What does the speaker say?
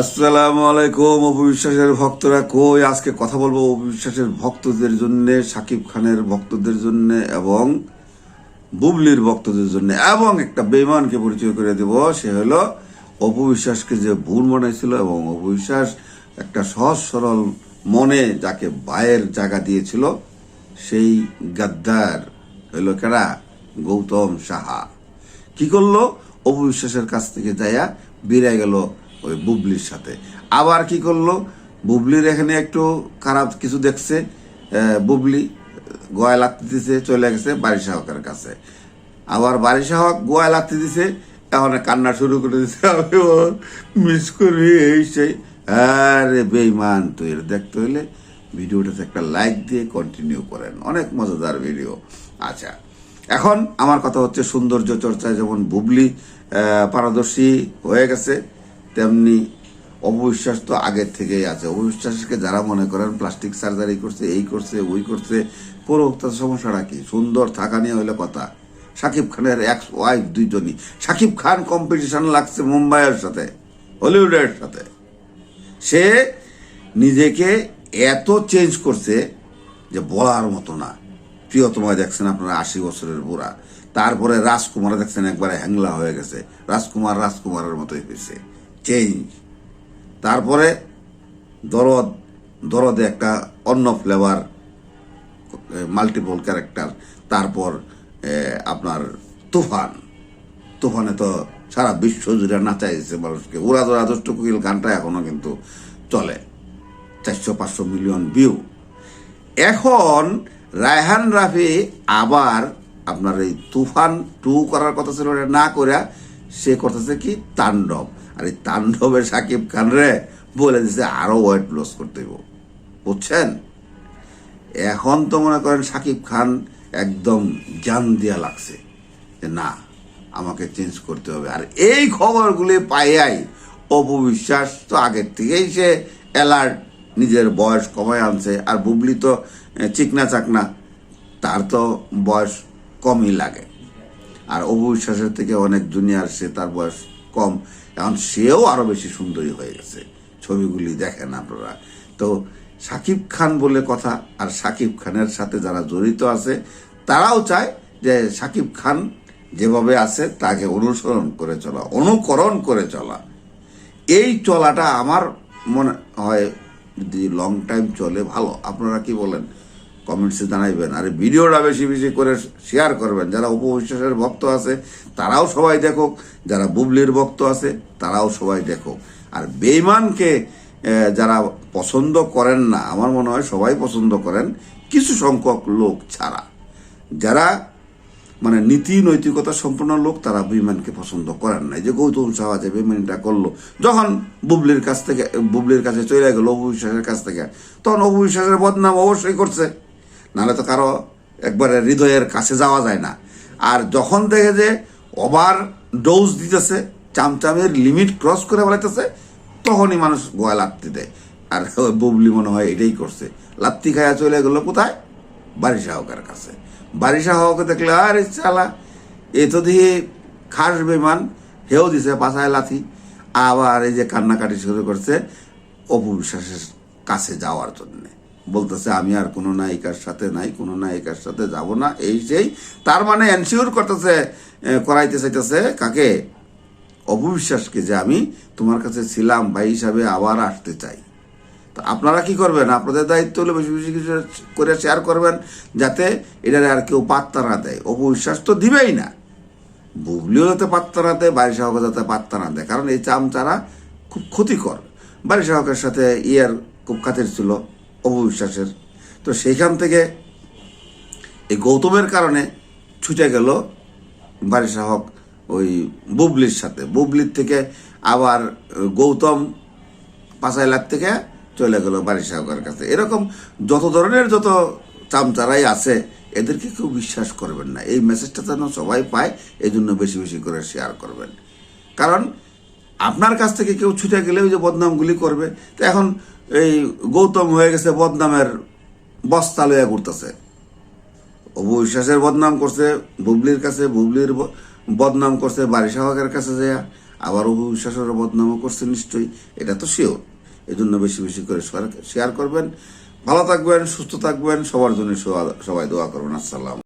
আসসালামু আলাইকুম অপবিশ্বাসের ভক্তরা কই? আজকে কথা বলব অপবিশ্বাসের ভক্তদের জন্য, সাকিব খানের ভক্তদের জন্য এবং বুবলির ভক্তদের জন্য এবং একটা বেইমানকে পরিচয় করে দেব। সে হলো অপবিশ্বাসকে যে ভুল বানাইছিল এবং অপবিশ্বাস একটা সহজ সরল মনে যাকে বায়ের জায়গা দিয়েছিল, সেই গাদ্দার হইল কেরা গৌতম সাহা। কি করল? অপবিশ্বাসের কাছ থেকে যাইয়া বেড়ে গেল ওই বুবলির সাথে। আবার কি করল? বুবলির এখানে একটু খারাপ কিছু দেখছে। বুবলি গোয়া লাগতে দিছে, চলে গেছে বারিশা হকের কাছে। আবার বারিশা হক গোয়া লাগতে দিছে, এখন কান্না শুরু করে দিছে। আমি মিস করবি এই সেই। আরে বেইমান তুই দেখতে হইলে ভিডিওটাতে একটা লাইক দিয়ে কন্টিনিউ করেন। অনেক মজাদার ভিডিও। আচ্ছা এখন আমার কথা হচ্ছে সৌন্দর্য চর্চায়। যেমন বুবলি পারদর্শী হয়ে গেছে। তেমনি অববিশ্বাস তো আগের থেকেই আছে। অববিশ্বাসকে যারা মনে করেন প্লাস্টিক সার্জারি করছে, এই করছে, ওই করছে তার সমস্যাটা কি? সুন্দর থাকা নিয়ে হইলে কথা। সাকিব খানের এক্স ওয়াইফ দুইজনই। সাকিব খান কম্পিটিশন লাগছে মুম্বাইয়ের সাথে, হলিউডের সাথে। সে নিজেকে এত চেঞ্জ করছে যে বলার মতো না। প্রিয়তমা দেখছেন আপনারা আশি বছরের বুড়া। তারপরে রাজকুমার দেখছেন একবারে হ্যাংলা হয়ে গেছে। রাজকুমার রাজকুমারের মতোই হয়েছে। চেঞ্জ তারপরে দরদ, দরদে একটা অন্য ফ্লেভার মাল্টিপল ক্যারেক্টার তারপর আপনার তুফান। তুফানে তো সারা বিশ্ব জুড়ে নাচাইছে মানুষকে। উড়া ধরা দুষ্ট কুকিল গানটা এখনও কিন্তু চলে। চারশো, পাঁচশো মিলিয়ন ভিউ এখন রায়হান রাফি আবার আপনার এই তুফান টু করার কথা ছিল না করে সে করতেছে কি? তাণ্ডব। আর এই তাণ্ডবে সাকিব খান রে, বলে দিছে আরও ওয়েট লস করতে হইব। বুঝছেন? এখন তো মনে করেন সাকিব খান একদম জ্ঞান দিয়া লাগছে যে না, আমাকে চেঞ্জ করতে হবে। আর এই খবরগুলি পাইয়াই অপবিশ্বাস তো আগের থেকেই সে অ্যালার্ট নিজের বয়স কমায় আনছে। আর বুবলি তো চিকনা চাকনা তার তো বয়স কমই লাগে। আর অপবিশ্বাসের থেকে অনেক জুনিয়র সে তার বয়স কম, এখন সেও আরও বেশি সুন্দরী হয়ে গেছে। ছবিগুলি দেখেন আপনারা। তো সাকিব খান বলে কথা, আর সাকিব খানের সাথে যারা জড়িত আছে, তারাও চায় যে সাকিব খান যেভাবে আছে, তাকে অনুসরণ করে চলা, অনুকরণ করে চলা। এই চলাটা আমার মনে হয় যদি লং টাইম চলে, ভালো। আপনারা কি বলেন? কমেন্টসে জানাইবেন। আর ভিডিওটা বেশি বেশি করে শেয়ার করবেন। যারা উপবিশ্বাসের ভক্ত আছে, তারাও সবাই দেখুক। যারা বুবলির ভক্ত আছে, তারাও সবাই দেখুক। আর বেইমানকে যারা পছন্দ করেন না, আমার মনে হয় সবাই পছন্দ করেন, কিছু সংখ্যক লোক ছাড়া। যারা মানে নীতি নৈতিকতা সম্পন্ন লোক, তারা বেইমানকে পছন্দ করেন না। যে গৌতম সাহা যে বিমানটা করল, যখন বুবলির কাছ থেকে, বুবলির কাছে চলে গেল অববিশ্বাসের কাছ থেকে, তখন অববিশ্বাসের বদনাম অবশ্যই করছে। নাহলে তো কারও একবারে হৃদয়ের কাছে যাওয়া যায় না। আর যখন দেখে যে ওভার ডোজ দিতেছে, চামচামের লিমিট ক্রস করে বেড়াইতেছে তখনই মানুষ গোয়া লাত্তি দেয়। আর বুবলি মনে হয় এটাই করছে। লাত্তি খায়া চলে গেল কোথায়? বারিশা হকের কাছে। বারিশা হককে দেখলে, আরে চালা এ তো দিয়ে খাস বেমান হেও দিছে পাশায় লাথি। আবার এই যে কান্নাকাটি শুরু করছে অপু বিশ্বাসের কাছে যাওয়ার জন্যে। বলতেছে, আমি আর কোনো নায়িকার সাথে নাই, কোনো নায়িকার সাথে যাব না। এই সেই, তার মানে এনশিওর করতেছে করাইতে চাইতেছে কাকে? অপবিশ্বাসকে যে আমি তোমার কাছে ছিলাম ভাই হিসাবে আবার আসতে চাই। তো আপনারা কি করবেন? আপনাদের দায়িত্ব হলো বেশি বেশি কিছু করে শেয়ার করবেন, যাতে এটারে আর কেউ পাত্তা না দেয়। অপবিশ্বাস তো দিবেই না। বুবলিও যাতে পাত্তা না দেয় বাড়ি সাহকে যাতে পাত্তা না দেয়। কারণ এই চাম চামচারা খুব ক্ষতিকর। বাড়ি সাহকের সাথে ইয়ার খুব খাতির ছিল। অপবিশ্বাসের তো সেইখান থেকে এই গৌতমের কারণে ছুটে গেল বারিশা হক ওই বুবলির সাথে। বুবলির থেকে আবার গৌতম পাঁচাই লাখ থেকে চলে গেল বারিশা হকের কাছে। এরকম যত ধরনের যত চামচারাই আছে, এদেরকে কেউ বিশ্বাস করবেন না। এই মেসেজটা যেন সবাই পায় এই জন্য বেশি বেশি করে শেয়ার করবেন। কারণ আপনার কাছ থেকে কেউ ছুটে গেলে ওই যে বদনামগুলি করবে। তো এখন এই গৌতম হয়ে গেছে বদনামের বস্তা লইয়া ঘুরতেছে। অববিশ্বাসের বদনাম করছে বুবলির কাছে, বুবলির বদনাম করছে বাড়ি হকের কাছে যায় আবার অপু বিশ্বাসের বদনামও করছে নিশ্চয়ই, এটা তো শিওর এই জন্য বেশি বেশি করে শেয়ার করবেন। ভালো থাকবেন, সুস্থ থাকবেন, সবার জন্য সবাই দোয়া করবেন। আসসালাম